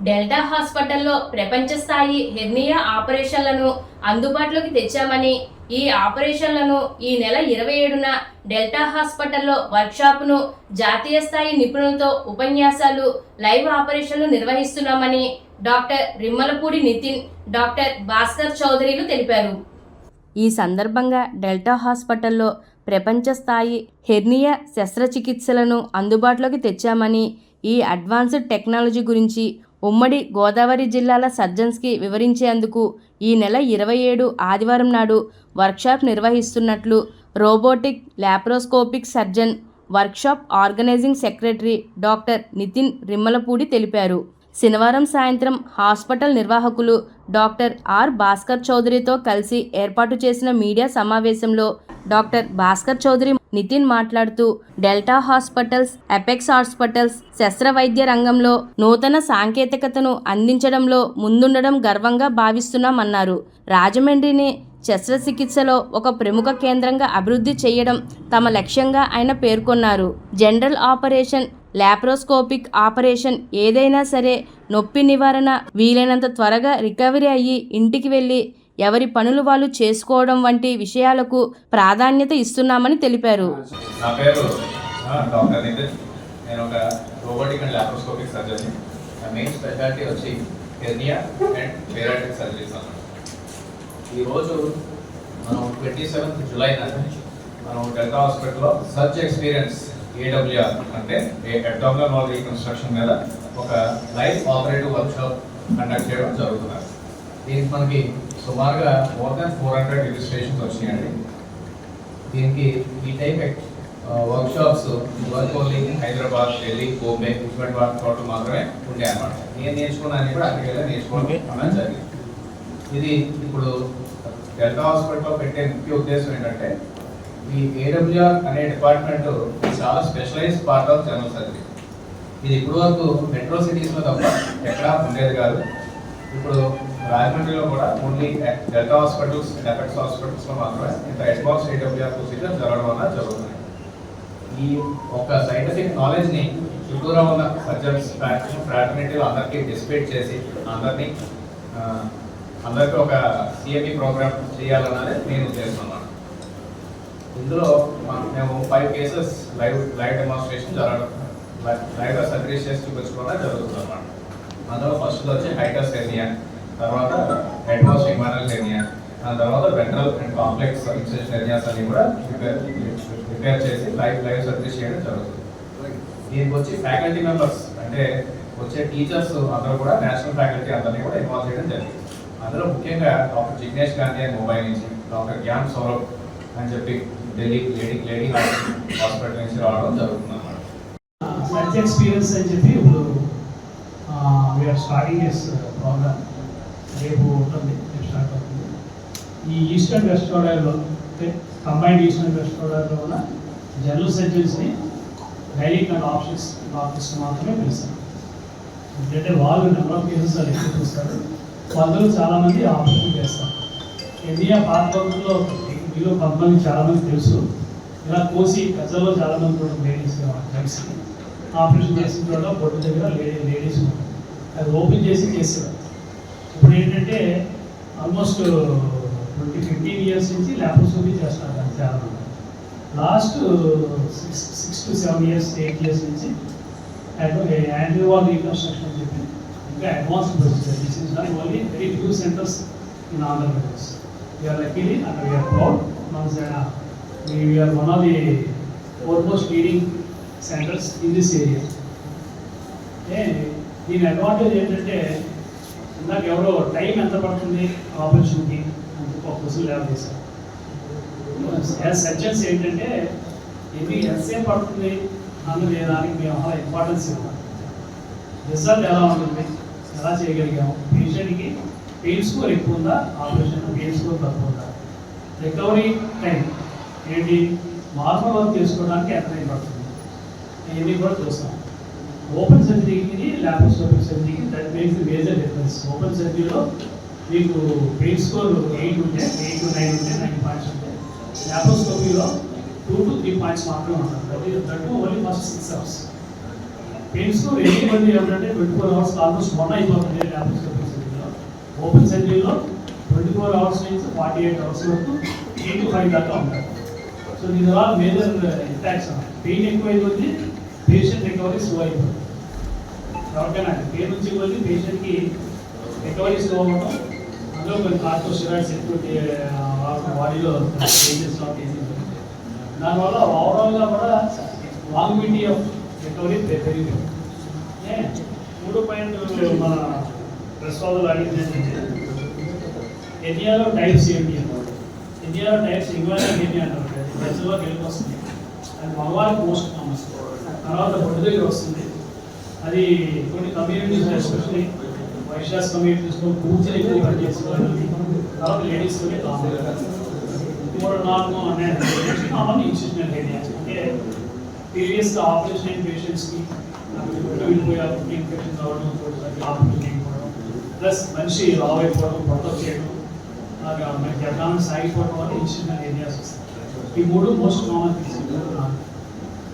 Delta హాస్పిటల్లో ప్రపంచ స్థాయి హెర్నియా ఆపరేషన్లను అందుబాటులోకి తెచ్చామని ఈ ఆపరేషన్లను ఈ నెల ఇరవై ఏడున డెల్టా హాస్పిటల్లో వర్క్షాప్ను జాతీయ స్థాయి నిపుణులతో ఉపన్యాసాలు లైవ్ ఆపరేషన్లు నిర్వహిస్తున్నామని డాక్టర్ రిమ్మలపూడి నితిన్ డాక్టర్ భాస్కర్ చౌదరిలు తెలిపారు. ఈ సందర్భంగా డెల్టా హాస్పిటల్లో ప్రపంచ స్థాయి హెర్నియా శస్త్రచికిత్సలను అందుబాటులోకి తెచ్చామని ఈ అడ్వాన్స్డ్ టెక్నాలజీ గురించి ఉమ్మడి గోదావరి జిల్లాల సర్జన్స్కి వివరించేందుకు ఈ నెల ఇరవై ఏడు ఆదివారం నాడు వర్క్షాప్ నిర్వహిస్తున్నట్లు robotic laparoscopic surgeon workshop organising secretary doctor Nitin Rimmalapudi తెలిపారు. శనివారం సాయంత్రం హాస్పిటల్ నిర్వాహకులు డాక్టర్ ఆర్ భాస్కర్ చౌదరితో కలిసి ఏర్పాటు చేసిన మీడియా సమావేశంలో డాక్టర్ భాస్కర్ చౌదరి నితిన్ మాట్లాడుతూ డెల్టా హాస్పిటల్స్ ఎపెక్స్ హాస్పిటల్స్ శస్త్రవైద్య రంగంలో నూతన సాంకేతికతను అందించడంలో ముందుండడం గర్వంగా భావిస్తున్నామన్నారు. రాజమండ్రిని శస్త్రచికిత్సలో ఒక ప్రముఖ కేంద్రంగా అభివృద్ధి చేయడం తమ లక్ష్యంగా ఆయన పేర్కొన్నారు. జనరల్ ఆపరేషన్ లాప్రోస్కోపిక్ ఆపరేషన్ ఏదైనా సరే నొప్పి నివారణ వీలైనంత త్వరగా రికవరీ అయ్యి ఇంటికి వెళ్ళి ఎవరి పనులు వాళ్ళు చేసుకోవడం వంటి విషయాలకు ప్రాధాన్యత ఇస్తున్నామని తెలిపారు. నా పేరు డాక్టర్ నితిన్. నేను ఒక రోబోటిక్ అండ్ లాప్రోస్కోపిక్ సర్జరీ నా మెయిన్ స్పెషాలిటీ వచ్చి హెర్నియా అండ్ పేరాటిక్ సర్జరీస్ అన్నమాట. ఈరోజు మనం ట్వంటీ సెవెంత్ జూలై నాడు మనం డెల్టా హాస్పిటల్లో సర్చ్ ఎక్స్పీరియన్స్ ఏడబ్ల్యూఆర్ అంటే ఏ అబ్డామినల్ వాల్ రీకన్స్ట్రక్షన్ మీద ఒక లైవ్ ఆపరేటివ్ వర్క్షాప్ కండక్ట్ చేయడం జరుగుతున్నారు దీనికి మనకి సుమారుగా more than four hundred registrations వచ్చినాయండి. దీనికి ఈ type workshops work only Hyderabad Delhi Bombay ఇటువంటి వాటి చోట్ల మాత్రమే ఉండే అన్నమాట నేను నేర్చుకున్నాను కూడా అక్కడికి వెళ్ళి నేర్చుకోవడం జరిగింది. ఇది ఇప్పుడు డెల్టా హాస్పిటల్లో పెట్టే ముఖ్య ఉద్దేశం ఏంటంటే ఈ ఏడబ్ల్యూఆర్ అనే డిపార్ట్మెంట్ చాలా specialise part of general surgery ఇది ఇప్పుడు వరకు మెట్రో సిటీస్లో తప్ప ఎక్కడా ఉండేది కాదు. ఇప్పుడు రాజమండ్రిలో కూడా ఓన్లీ డెల్టా హాస్పిటల్స్ ఎఫెక్ట్స్ హాస్పిటల్స్లో మాత్రమే ఇంత అడ్వాన్స్ ఏడబ్ల్యూఆర్ ప్రొసీజర్ జరగడం వల్ల జరుగుతున్నాయి ఈ ఒక సైంటిఫిక్ నాలెడ్జ్ని చుట్టూరా ఉన్న సర్జన్స్ ఫ్రాటర్నిటీలు అందరికీ డిస్పేట్ చేసి అందరినీ అందరికీ ఒక సిఎంఈ ప్రోగ్రామ్ చేయాలన్నది నేను చేస్తున్నాను. ఇందులో మేము five cases live live demonstration జరగడం లైవ్గా సర్జరీ చేసి చూపించుకోవడం జరుగుతుంది అన్నమాట అందులో ఫస్ట్ వచ్చి హైటస్ హెర్నియా తర్వాత అడ్వాన్స్ ఇమానల్ హెర్నియా దాని తర్వాత ventral and complex incision hernias అన్ని కూడా రిపేర్ రిపేర్ చేసి లైవ్ లైవ్ సర్జరీ చేయడం జరుగుతుంది. దీనికి వచ్చి ఫ్యాకల్టీ మెంబర్స్ అంటే వచ్చే టీచర్స్ అందరూ కూడా నేషనల్ ఫ్యాకల్టీ అందరినీ కూడా ఇన్వాల్వ్ చేయడం జరిగింది. అందులో ముఖ్యంగా డాక్టర్ జిగ్నేష్ గాంధీ అని ముంబై నుంచి డాక్టర్ జ్ఞాన్ సౌరభ్ అని చెప్పి ఢిల్లీ లేడీ లేడీ హాస్పిటల్ నుంచి రావడం జరుగుతుంది అన్నమాట. ఎక్స్పీరియన్స్ అని చెప్పి ఇప్పుడు స్టార్టింగ్ ఎస్ ప్రోగ్రామ్ రేపు ఉంటుంది రేపు స్టార్ట్ అవుతుంది. ఈ ఈస్ట్ అండ్ వెస్ట్ గోదావరిలో కంబైన్డ్ ఈస్ట్ అండ్ వెస్ట్ గోదావరిలో ఉన్న జనరల్ సర్జన్స్ని డైరెక్ట్ అండ్ ఆప్షన్స్ ఆఫీస్ మాత్రమే పిలుస్తారు. ఎందుకంటే వాళ్ళు నెంబర్ ఆఫ్ కేసెస్ వాళ్ళు ఎక్కువ చూస్తారు. వాళ్ళలో చాలామంది ఆపరేషన్ చేస్తారు. ఇండియా పాతలో మీలో కొంతమంది చాలామంది తెలుసు. ఇలా కోసి ప్రజల్లో చాలామంది కూడా లేడీస్ కలిసి ఆపరేషన్ చేసిన చోట బొట్టు దగ్గర లేడీ లేడీస్ అది ఓపెన్ చేసి చేస్తారు ఇప్పుడు ఏంటంటే ఆల్మోస్ట్ ట్వంటీ ఫిఫ్టీన్ ఇయర్స్ నుంచి ల్యాప్రోస్కోపీ చేస్తున్నారు దాన్ని చాలా మంది last six six to seven years eight years నుంచి యాంటీవాల్ రీకన్స్ట్రక్షన్ అని చెప్పి ఇంకా advance procedure this is only very few centres in Andhra Pradesh we are luckily and we are proud మన we are one of the foremost leading centres in this area దీని advantage ఏంటంటే ఇందాక ఎవరో time ఎంత పడుతుంది opportunity అని ఒక question లేవ చేశారు. యాజ్ సర్జన్స్ ఏంటంటే ఇది ఎంతసేపు పడుతుంది? అన్నది దానికి మేము ఇంపార్టెన్స్ ఇవ్వాలి. రిజల్ట్ ఎలా ఉంటుంది? ఎలా చేయగలిగాము? పేషెంట్కి పెయిన్ స్కోర్ ఎక్కువ ఉందా? ఆపరేషన్ పెయిన్ స్కోర్ తక్కువ ఉందా? రికవరీ టైం ఏంటి? నార్మల్ వర్క్ చేసుకోవడానికి ఎంత టైం పడుతుంది? ఇవన్నీ కూడా చూస్తాం. ఓపెన్ సర్జరీకి ల్యాప్రోస్కోపిక్ సర్జరీకి దట్ మేక్స్ మేజర్ ఓపెన్ సర్జరీలో మీకు పెయిన్ స్కోర్ ఎయిట్ ఉంటే ఎయిట్ టు నైన్ ఉంటే నైన్ పాయింట్స్ ఉంటే ల్యాపోస్కోపీలో టూ టు త్రీ పాయింట్స్ మాత్రమే ఉంటారు that that only first six hours pain score eight మంది ఏమంటే twenty four hours almost one అయిపోతుంది ల్యాపోస్కోపీ సర్జరీలో ఓపెన్ సర్జరీలో ట్వంటీ ఫోర్ అవర్స్ నుంచి ఫార్టీ ఎయిట్ అవర్స్ వరకు ఎయిట్ టు ఫైవ్ దాకా ఉంటారు సో దీని ద్వారా మేజర్ ఇంపాక్ట్స్ పెయిన్ ఎక్కువైపోతుంది పేషెంట్ రికవరీ స్లో అయిపోతుంది. ఎవరికైనా పెయిన్ నుంచి పోయి పేషెంట్కి రికవరీ స్లో అందులో కొన్ని కార్టోస్టెరాయిడ్స్ ఎక్కువ బాడీలో చేంజెస్ దానివల్ల ఓవరాల్గా కూడా లాంగ్విటీ ఆఫ్ రికవరీ పెరిగింది మూడు పాయింట్ మన ప్రశ్నలు అడిగింది ఏంటంటే ఇండియాలో టైప్స్ ఏంటి అన్నమాట ఇండియాలో టైప్స్ ఇవ్వాలి ఏంటి అంటారు ప్రజల్లోకి వెళ్ళి వస్తుంది అది మగవారికి మోస్ట్ కామన్ తర్వాత బొడ్డు దగ్గర వస్తుంది అది కొన్ని కమ్యూనిటీస్ ఎస్పెషల్లీ వైశ్యాస్ కమ్యూనిటీస్లో కూర్చొని ఎక్కువ పని చేసుకోవాలి తర్వాత లేడీస్ కూడా కామన్ మూడు నాలుగు అనేది కామన్ ఇన్స్టిట్యూషనల్ ఏరియా అంటే ప్రీవియస్ ఆపరేషన్ అయిన పేషెంట్స్కి వెళ్ళిపోయారు ఇన్ఫెక్షన్ రావడం ఆపరేషన్ చేయకపోవడం ప్లస్ మనిషి లావ్ అయిపోవడం ప్రొటెక్ట్ చేయడం అలాగా మనకి ఎకనామిక్ సాగిపోవడం వల్ల ఇన్స్టిట్యూషనల్ ఏరియాస్ వస్తాయి ఈ మూడు మోస్ట్ కామన్ థింగ్స్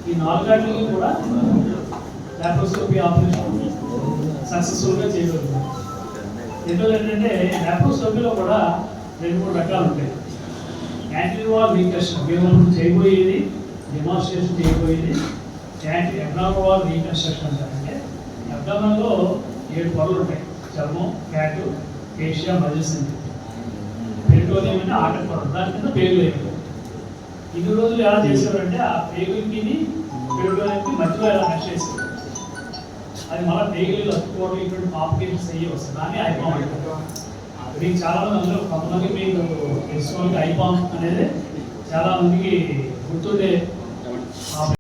ఈ నాలుగాటికి కూడా లాప్రోస్కోపీ ఆపరేషన్ సక్సెస్ఫుల్గా చేయగలుగుతాం రెండోది ఏంటంటే లాప్రోస్కోపీలో కూడా రెండు మూడు రకాలు ఉంటాయి. యాంటీవాల్ రీకన్స్ట్రక్షన్ మేము చేయబోయేది డెమాన్స్ట్రేషన్ చేయబోయేది యాంటీ ఎబ్నామోవాల్ రీకన్స్ట్రక్షన్ అంటారంటే అబ్డామన్లో ఏడు పొరలు ఉంటాయి. చర్మం ఫ్యాట్ ఏషియా మజిల్స్ అని పెరిటోనియం అంటే ఆట పొర దాని కింద పేగులు అయిపోయి ఇన్ని రోజులు ఎలా చేసేవారంటే ఆ పేగులకి పెరిటోనియంకి మధ్యలో ఎలా కట్ చేసేవారు? అది మళ్ళీ పేగులు అతుక్కోవడం ఇటువంటి కాంప్లికేషన్స్ అయ్యి వస్తుంది దాన్ని ఐపామ్ అంటారు. మీకు చాలా మంది అందరూ కొంతమంది మీకు తెలుసుకోవడానికి ఐపామ్ అనేది చాలా మందికి గుర్తుండే